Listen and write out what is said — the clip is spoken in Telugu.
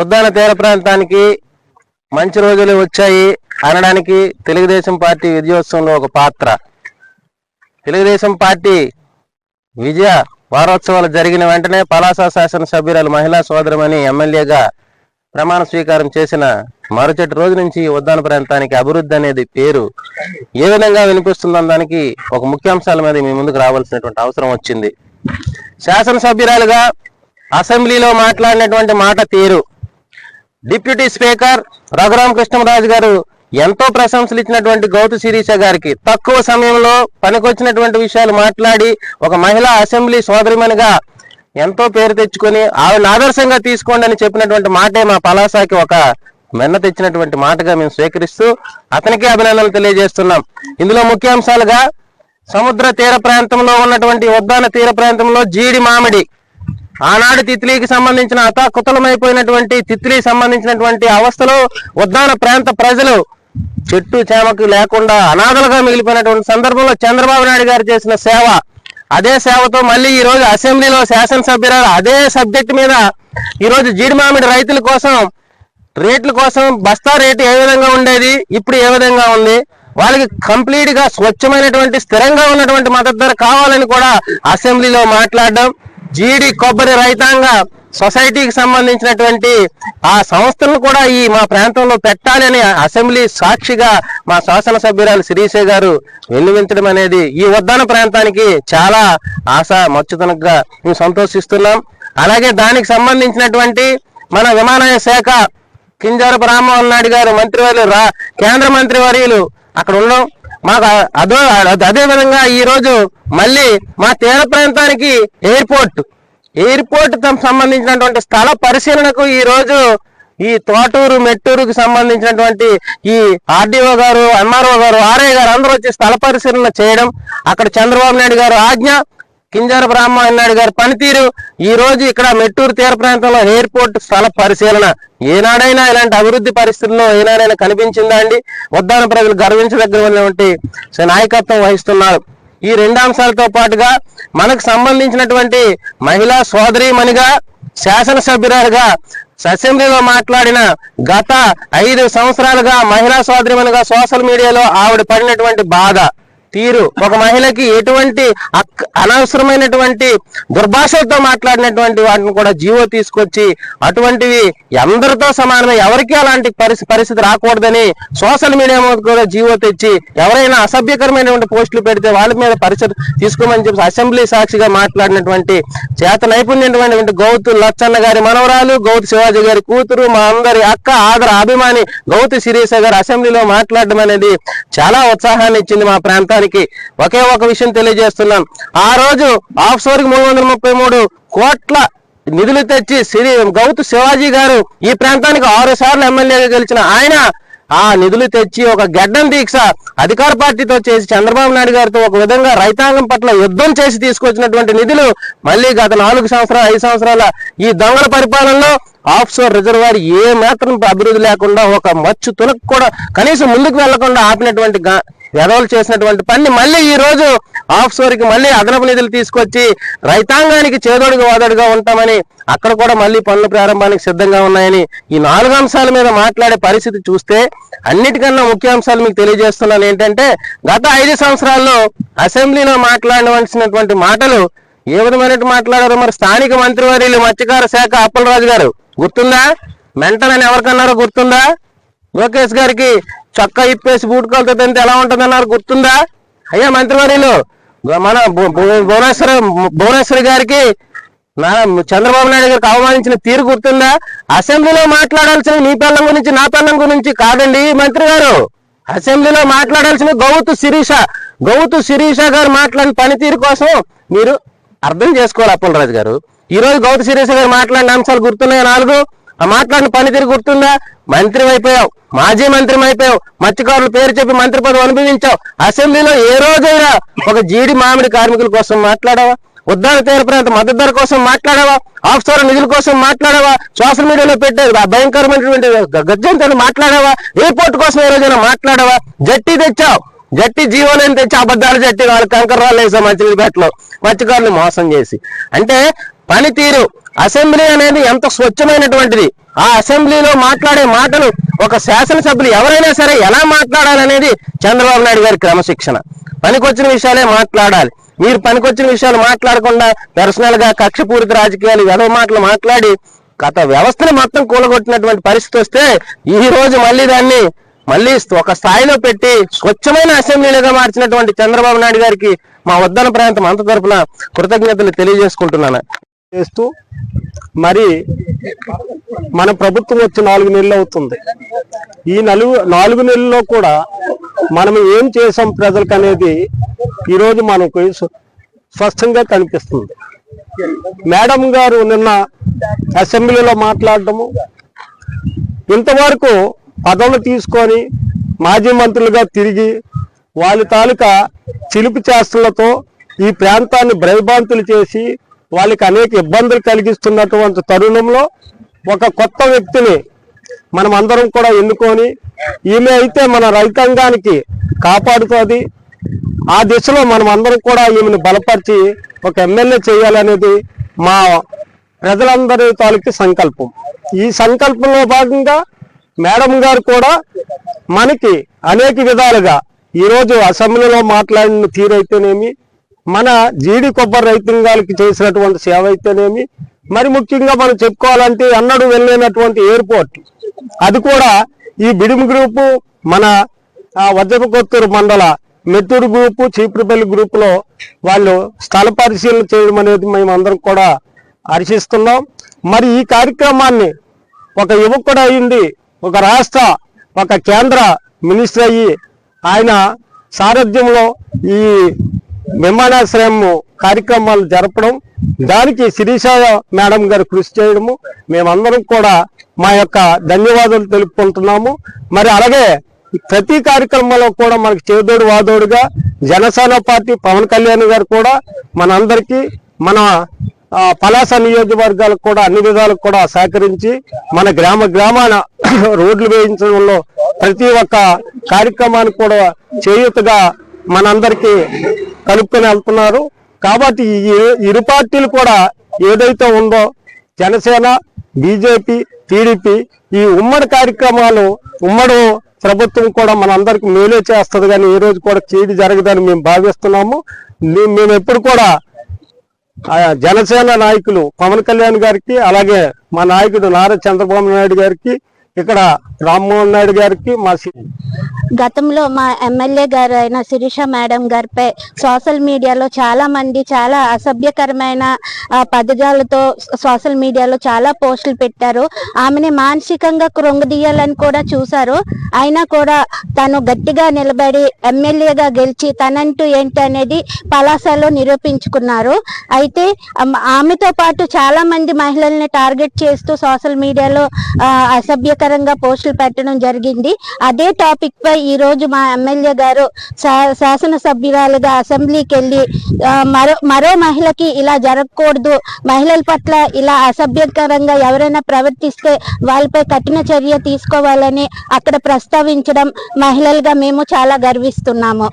ఉద్దాన తీర ప్రాంతానికి మంచి రోజులు వచ్చాయి అనడానికి తెలుగుదేశం పార్టీ విజయోత్సవంలో ఒక పాత్ర. తెలుగుదేశం పార్టీ విజయ వారోత్సవాలు జరిగిన వెంటనే పలాస శాసనసభ్యురాలు మహిళా సోదరమని ఎమ్మెల్యేగా ప్రమాణ స్వీకారం చేసిన మరుసటి రోజు నుంచి ఉద్దాన ప్రాంతానికి అభివృద్ధి అనేది పేరు ఏ విధంగా వినిపిస్తుందన్న దానికి ఒక ముఖ్యాంశాల మీద మీ ముందుకు రావాల్సినటువంటి అవసరం వచ్చింది. శాసనసభ్యురాలుగా అసెంబ్లీలో మాట్లాడినటువంటి మాట తీరు. డిప్యూటీ స్పీకర్ రఘురామ కృష్ణరాజు గారు ఎంతో ప్రశంసలు ఇచ్చినటువంటి గౌతు శిరీష గారికి తక్కువ సమయంలో పనికొచ్చినటువంటి విషయాలు మాట్లాడి ఒక మహిళా అసెంబ్లీ సోదరిమనిగా ఎంతో పేరు తెచ్చుకొని ఆవిడని ఆదర్శంగా తీసుకోండి అని చెప్పినటువంటి మాటే మా పలాసాకి ఒక మెన్న తెచ్చినటువంటి మాటగా మేము స్వీకరిస్తూ అతనికే అభినందనలు తెలియజేస్తున్నాం. ఇందులో ముఖ్యాంశాలుగా సముద్ర తీర ప్రాంతంలో ఉన్నటువంటి ఉద్దాన తీర ప్రాంతంలో జీడి మామిడి ఆనాడు తిత్లీకి సంబంధించిన అతాకుతలమైపోయినటువంటి తిత్లీ సంబంధించినటువంటి అవస్థలో ఉద్దాన ప్రాంత ప్రజలు చెట్టు చేమకు లేకుండా అనాథలుగా మిగిలిపోయినటువంటి సందర్భంలో చంద్రబాబు నాయుడు గారు చేసిన సేవ అదే సేవతో మళ్ళీ ఈ రోజు అసెంబ్లీలో శాసనసభ్యురాలు అదే సబ్జెక్ట్ మీద ఈరోజు జీడిమామిడి రైతుల కోసం రేట్ల కోసం బస్తా రేటు ఏ విధంగా ఉండేది ఇప్పుడు ఏ విధంగా ఉంది? వాళ్ళకి కంప్లీట్గా స్వచ్ఛమైనటువంటి స్థిరంగా ఉన్నటువంటి మద్దతు ధర కావాలని కూడా అసెంబ్లీలో మాట్లాడడం జీడి కొబ్బరి రైతాంగ సొసైటీకి సంబంధించినటువంటి ఆ సంస్థలను కూడా ఈ మా ప్రాంతంలో పెట్టాలని అసెంబ్లీ సాక్షిగా మా శాసనసభ్యురాలు శిరీష గారు వెన్నువించడం అనేది ఈ ఉద్దాన ప్రాంతానికి చాలా ఆశ మచ్చుతనగా మేము సంతోషిస్తున్నాం. అలాగే దానికి సంబంధించినటువంటి మన విమానయాన శాఖ కింజారపు రామ్మోహన్ నాయుడు గారు మంత్రివర్యులు రా కేంద్ర మంత్రివర్యులు అక్కడ ఉండడం మాకు అదో అదే విధంగా ఈ రోజు మళ్ళీ మా తీర ప్రాంతానికి ఎయిర్పోర్ట్ ఎయిర్పోర్ట్ తమ సంబంధించినటువంటి స్థల పరిశీలనకు ఈ రోజు ఈ తోటూరు మెట్టూరుకు సంబంధించినటువంటి ఈ ఆర్డీఓ గారు ఎంఆర్ఓ గారు ఆర్ఐ గారు అందరూ వచ్చి స్థల పరిశీలన చేయడం అక్కడ చంద్రబాబు నాయుడు గారు ఆజ్ఞ కింజార రామ్మోహన్ నాయుడు గారి పనితీరు ఈ రోజు ఇక్కడ మెట్టూరు తీర ప్రాంతంలో ఎయిర్పోర్ట్ స్థల పరిశీలన. ఏనాడైనా ఇలాంటి అభివృద్ధి పరిస్థితుల్లో ఏనాడైనా కనిపించిందా అండి? ఉద్దాన ప్రజలు గర్వించదగ్గరటువంటి నాయకత్వం వహిస్తున్నారు. ఈ రెండు అంశాలతో పాటుగా మనకు సంబంధించినటువంటి మహిళా సోదరీమణిగా శాసనసభ్యురాలుగా అసెంబ్లీలో మాట్లాడిన గత ఐదు సంవత్సరాలుగా మహిళా సోదరిమణిగా సోషల్ మీడియాలో ఆవిడ పడినటువంటి బాధ. తీరు. ఒక మహిళకి ఎటువంటి అనవసరమైనటువంటి దుర్భాషలతో మాట్లాడినటువంటి వాటిని కూడా జీవో తీసుకొచ్చి అటువంటివి అందరితో సమానమే ఎవరికి అలాంటి పరిస్థితి పరిస్థితి రాకూడదని సోషల్ మీడియా కూడా జీవో తెచ్చి ఎవరైనా అసభ్యకరమైనటువంటి పోస్టులు పెడితే వాళ్ళ మీద పరిస్థితి తీసుకోమని చెప్పి అసెంబ్లీ సాక్షిగా మాట్లాడినటువంటి చేత నైపుణ్యమైనటువంటి గౌతు లచ్చన్న గారి మనవరాలు గౌతు శివాజీ గారి కూతురు మా అందరి అక్క ఆదర అభిమాని గౌతు శిరీష గారు అసెంబ్లీలో మాట్లాడడం అనేది చాలా ఉత్సాహాన్ని ఇచ్చింది మా ప్రాంతానికి. ఒకే ఒక విషయం తెలియజేస్తున్నాం ఆ రోజు ఆఫ్ సోర్కి మూడు ముప్పై మూడు కోట్ల నిధులు తెచ్చి శ్రీ గౌతు శివాజీ గారు ఈ ప్రాంతానికి ఆరు సార్లు ఎమ్మెల్యేగా గెలిచిన ఆయన ఆ నిధులు తెచ్చి ఒక గడ్డం దీక్ష అధికార పార్టీతో చేసి చంద్రబాబు నాయుడు గారితో ఒక విధంగా రైతాంగం పట్ల యుద్ధం చేసి తీసుకొచ్చినటువంటి నిధులు మళ్ళీ గత నాలుగు సంవత్సరాలు ఐదు సంవత్సరాల ఈ దొంగల పరిపాలనలో ఆఫ్ షోర్ రిజర్వాయర్ ఏ మాత్రం అభివృద్ధి లేకుండా ఒక మచ్చు తునకు కూడా కనీసం ముందుకు వెళ్ళకుండా ఆపినటువంటి ఎదవలు చేసినటువంటి పని మళ్ళీ ఈ రోజు ఆఫ్కి మళ్ళీ అదనపు నిధులు తీసుకొచ్చి రైతాంగానికి చేదోడుగా వాదోడుగా ఉంటామని అక్కడ కూడా మళ్ళీ పనుల ప్రారంభానికి సిద్ధంగా ఉన్నాయని ఈ నాలుగు అంశాల మీద మాట్లాడే పరిస్థితి చూస్తే అన్నిటికన్నా ముఖ్య అంశాలు మీకు తెలియజేస్తున్నాను ఏంటంటే గత ఐదు సంవత్సరాల్లో అసెంబ్లీలో మాట్లాడవలసినటువంటి మాటలు ఏ విధమైనట్టు మాట్లాడారు మరి స్థానిక మంత్రివర్యులు మత్స్యకార శాఖ అప్పలరాజు గారు గుర్తుందా? మెంటనని ఎవరికన్నారో గుర్తుందా? లోకేష్ గారికి చొక్కా ఇప్పేసి బూట్కాలతో తింటే ఎలా ఉంటుందన్నారు గుర్తుందా? అయ్యా మంత్రివర్యులు మన భువనేశ్వర భువనేశ్వరి గారికి నా చంద్రబాబు నాయుడు గారికి అవమానించిన తీరు గుర్తుందా? అసెంబ్లీలో మాట్లాడాల్సిన నీ పిల్లం గురించి నా పిల్లం గురించి కాదండి మంత్రి గారు అసెంబ్లీలో మాట్లాడాల్సిన గౌతు శిరీష గౌతు శిరీష గారు మాట్లాడిన పనితీరు కోసం మీరు అర్థం చేసుకోవాలి అప్పలరాజు గారు. ఈ రోజు గౌతు శిరీష గారు మాట్లాడిన అంశాలు గుర్తున్నాయి నాలుగు? ఆ మాట్లాడిన పనితీరు గుర్తుందా? మంత్రి అయిపోయావు మాజీ మంత్రి అయిపోయావు మత్స్యకారుల పేరు చెప్పి మంత్రి పదవి అనుభవించావు. అసెంబ్లీలో ఏ రోజైనా ఒక జీడి మామిడి కార్మికుల కోసం మాట్లాడావా? ఉద్దాన తీర ప్రాంత మద్దతు ధర కోసం మాట్లాడావా? ఆఫ్సోర్ నిధుల కోసం మాట్లాడావా? సోషల్ మీడియాలో పెట్టే భయంకరమైనటువంటి గర్జంతో మాట్లాడావా? ఎయిర్పోర్ట్ కోసం ఏ రోజైనా మాట్లాడావా? జట్టి తెచ్చావు. జట్టి జీవోలేని తెచ్చి అబద్ధాలు జట్టి వాళ్ళు కంకర రాళ్ళు వేసాం మంచినీళ్ళపేటలో మత్స్యకారులు మోసం చేసి. అంటే పనితీరు అసెంబ్లీ అనేది ఎంత స్వచ్ఛమైనటువంటిది? ఆ అసెంబ్లీలో మాట్లాడే మాటలు ఒక శాసనసభ్యులు ఎవరైనా సరే ఎలా మాట్లాడాలనేది చంద్రబాబు నాయుడు గారి క్రమశిక్షణ. పనికొచ్చిన విషయాలే మాట్లాడాలి. మీరు పనికొచ్చిన విషయాలు మాట్లాడకుండా పర్సనల్గా కక్షపూరిత రాజకీయాలు ఎడవ మాటలు మాట్లాడి గత వ్యవస్థను మొత్తం కూలగొట్టినటువంటి పరిస్థితి వస్తే ఈ రోజు మళ్ళీ దాన్ని మళ్ళీ ఒక స్థాయిలో పెట్టి స్వచ్ఛమైన అసెంబ్లీలుగా మార్చినటువంటి చంద్రబాబు నాయుడు గారికి మా వద్దన ప్రాంతం అంత తరపున కృతజ్ఞతలు తెలియజేసుకుంటున్నాను. చేస్తూ మరి మన ప్రభుత్వం వచ్చి నాలుగు నెలలు అవుతుంది. ఈ నలుగు నాలుగు నెలల్లో కూడా మనం ఏం చేసాం ప్రజలకు అనేది ఈరోజు మనకు స్పష్టంగా కనిపిస్తుంది. మేడం గారు నిన్న అసెంబ్లీలో మాట్లాడటము ఇంతవరకు పదవులు తీసుకొని మాజీ మంత్రులుగా తిరిగి వాళ్ళ తాలూకా చిలుపు చేష్టలతో ఈ ప్రాంతాన్ని భయభ్రాంతులు చేసి వాళ్ళకి అనేక ఇబ్బందులు కలిగిస్తున్నటువంటి తరుణంలో ఒక కొత్త వ్యక్తిని మనం అందరం కూడా ఎన్నుకొని ఈమె అయితే మన రైతాంగానికి కాపాడుతుంది. ఆ దిశలో మనం అందరం కూడా ఈమెను బలపరిచి ఒక ఎమ్మెల్యే చేయాలనేది మా ప్రజలందరి తాలూకి సంకల్పం. ఈ సంకల్పంలో భాగంగా మేడం గారు కూడా మనకి అనేక విధాలుగా ఈరోజు అసెంబ్లీలో మాట్లాడిన తీరైతేనేమి మన జీడి కొబ్బరి రైతాంగాలకి చేసినటువంటి సేవ అయితేనేమి మరి ముఖ్యంగా మనం చెప్పుకోవాలంటే అన్నడు వెళ్ళినటువంటి ఎయిర్పోర్ట్. అది కూడా ఈ బిడిమి గ్రూపు మన ఆ వజ్రకొత్తూరు మండల మెత్తూరు గ్రూపు చీపురుపల్లి గ్రూపులో వాళ్ళు స్థల పరిశీలన చేయడం అనేది మేము అందరం కూడా హర్షిస్తున్నాం. మరి ఈ కార్యక్రమాన్ని ఒక యువకుడు అయింది ఒక రాష్ట్ర ఒక కేంద్ర మినిస్టర్ అయ్యి ఆయన సారథ్యంలో ఈ విమానాశ్రయం కార్యక్రమాలు జరపడం దానికి శిరీష మేడం గారు కృషి చేయడము మేమందరం కూడా మా యొక్క ధన్యవాదాలు తెలుపుకుంటున్నాము. మరి అలాగే ప్రతి కార్యక్రమంలో కూడా మనకు చేదోడు వాదోడుగా జనసేన పార్టీ పవన్ కళ్యాణ్ గారు కూడా మనందరికీ మన పలాస నియోజకవర్గాలకు కూడా అన్ని విధాలకు కూడా సహకరించి మన గ్రామ గ్రామాన రోడ్లు వేయించడంలో ప్రతి ఒక్క కార్యక్రమానికి కూడా చేయూతగా మనందరికీ కలుపుకొని వెళ్తున్నారు. కాబట్టి ఇరు- పార్టీలు కూడా ఏదైతే ఉందో జనసేన బీజేపీ టీడీపీ ఈ ఉమ్మడి కార్యక్రమాలు ఉమ్మడి ప్రభుత్వం కూడా మనందరికి మేలే చేస్తుంది కానీ ఈ రోజు కూడా కీడు జరగదని మేము భావిస్తున్నాము. మేము ఎప్పుడు కూడా ఆ జనసేన నాయకులు పవన్ కళ్యాణ్ గారికి అలాగే మా నాయకుడు నారా చంద్రబాబు నాయుడు గారికి ఇక్కడ రామ్మోహన్ నాయుడు గారికి మా గతంలో మా ఎమ్మెల్యే గారు అయిన శిరీష మేడం గారిపై సోషల్ మీడియాలో చాలా మంది చాలా అసభ్యకరమైన పదజాలతో సోషల్ మీడియాలో చాలా పోస్టులు పెట్టారు. ఆమెని మానసికంగా కృంగదీయాలని కూడా చూశారు. అయినా కూడా తను గట్టిగా నిలబడి ఎమ్మెల్యేగా గెలిచి తనంటూ ఏంటి అనేది పలాసలో నిరూపించుకున్నారు. అయితే ఆమెతో పాటు చాలా మంది మహిళల్ని టార్గెట్ చేస్తూ సోషల్ మీడియాలో అసభ్యకరంగా పోస్ట్ పోస్టులు పెట్టడం జరిగింది. అదే టాపిక్ పై ఈ రోజు మా ఎమ్మెల్యే గారు శా- శాసనసభ్యురాలుగా అసెంబ్లీకి వెళ్ళి మరో మరో మహిళకి ఇలా జరగకూడదు. మహిళల పట్ల ఇలా అసభ్యకరంగా ఎవరైనా ప్రవర్తిస్తే వాళ్ళపై కఠిన చర్య తీసుకోవాలని అక్కడ ప్రస్తావించడం మహిళలుగా మేము చాలా గర్విస్తున్నాము.